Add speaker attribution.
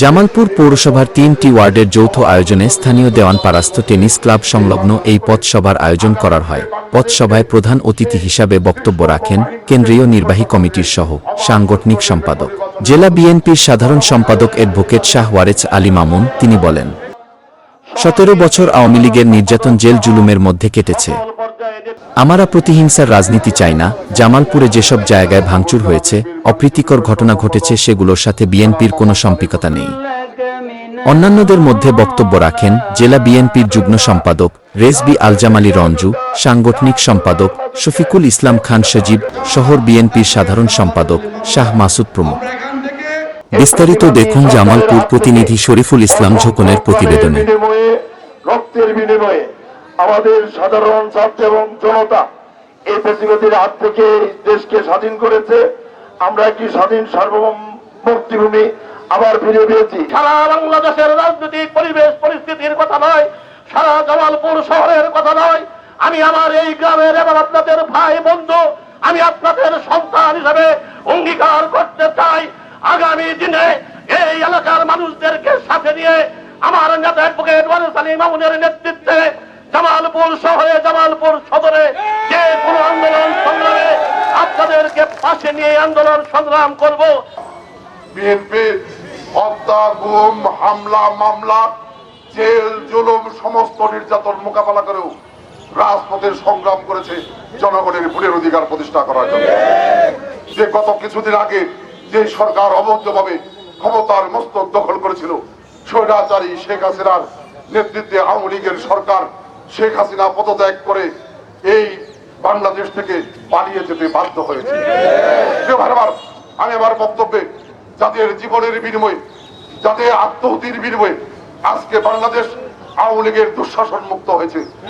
Speaker 1: জামালপুর পৌরসভার তিনটি ওয়ার্ডের যৌথ আয়োজনে স্থানীয় দেওয়ানপাড়াস্থ টেনিস ক্লাব সংলগ্ন এই পথসভার আয়োজন করার হয়। পথসভায় প্রধান অতিথি হিসাবে বক্তব্য রাখেন কেন্দ্রীয় নির্বাহী কমিটির সহ সাংগঠনিক সম্পাদক। জেলা বিএনপির সাধারণ সম্পাদক অ্যাডভোকেট শাহ ওয়ারেজ আলী মামুন, তিনি বলেন সতেরো বছর আওয়ামী লীগের নির্যাতন জেল জুলুমের মধ্যে কেটেছে। আমারা প্রতিহিংসার রাজনীতি চাই না। জামালপুরে যেসব জায়গায় ভাঙচুর হয়েছে, অপ্রীতিকর ঘটনা ঘটেছে, সেগুলোর সাথে বিএনপির কোনো সম্পৃক্ততা নেই। অন্যান্যদের মধ্যে বক্তব্য রাখেন জেলা বিএনপির যুগ্ম সম্পাদক রেজবি আলজামালি রঞ্জু, সাংগঠনিক সম্পাদক শফিকুল ইসলাম খান সজীব, শহর বিএনপির সাধারণ সম্পাদক শাহ মাসুদ প্রমুখ। বিস্তারিত দেখুন জামালপুর প্রতিনিধি শরীফুল ইসলাম ঝোকনের প্রতিবেদনে।
Speaker 2: রক্তের বিনিময়ে আমাদের সাধারণ ছাত্র এবং জনতা এই ফেসিলিটির হাত থেকে দেশকে স্বাধীন করেছে। আমরা একটি স্বাধীন সার্বভৌম মুক্তিভূমি আবার ফিরে পেয়েছি।
Speaker 3: সারা বাংলাদেশের রাজনৈতিক পরিবেশ পরিস্থিতির কথা নয় সারা জামালপুর শহরের কথা নয়। আমি আমার এই গ্রামের এবং আপনাদের ভাই বন্ধু আমি আপনাদের সন্তান হিসাবে আগামী দিনে এই এলাকার মানুষদেরকে সাথে নিয়ে আমার মামুনের নেতৃত্বে জামালপুর শহরে, জামালপুর সদরে যে কোনো আন্দোলন সংগ্রামে আপনাদেরকে পাশে নিয়ে আন্দোলন সংগ্রাম করব।
Speaker 2: বিএনপি হত্যা, গুম, হামলা, মামলা, জেল, জুলুম, সমস্ত নির্যাতন মোকাবেলা করেও রাজপথের সংগ্রাম করেছে জনগণের ভোটের অধিকার প্রতিষ্ঠা করার জন্য। যে গত কিছুদিন আগে যে সরকার অবৈধভাবে ক্ষমতার মস্তক দখল করেছিল, স্বৈরাচারী শেখ হাসিনার নেতৃত্বে আওয়ামী লীগের সরকার শেখ হাসিনা পদত্যাগ করে এই বাংলাদেশ থেকে পালিয়ে যেতে বাধ্য হয়েছে। আমি আমার বক্তব্যে যাদের জীবনের বিনিময়ে যাদের আত্মহতির বিনিময়ে আজকে বাংলাদেশ আওয়ামী লীগের দুঃশাসন মুক্ত হয়েছে।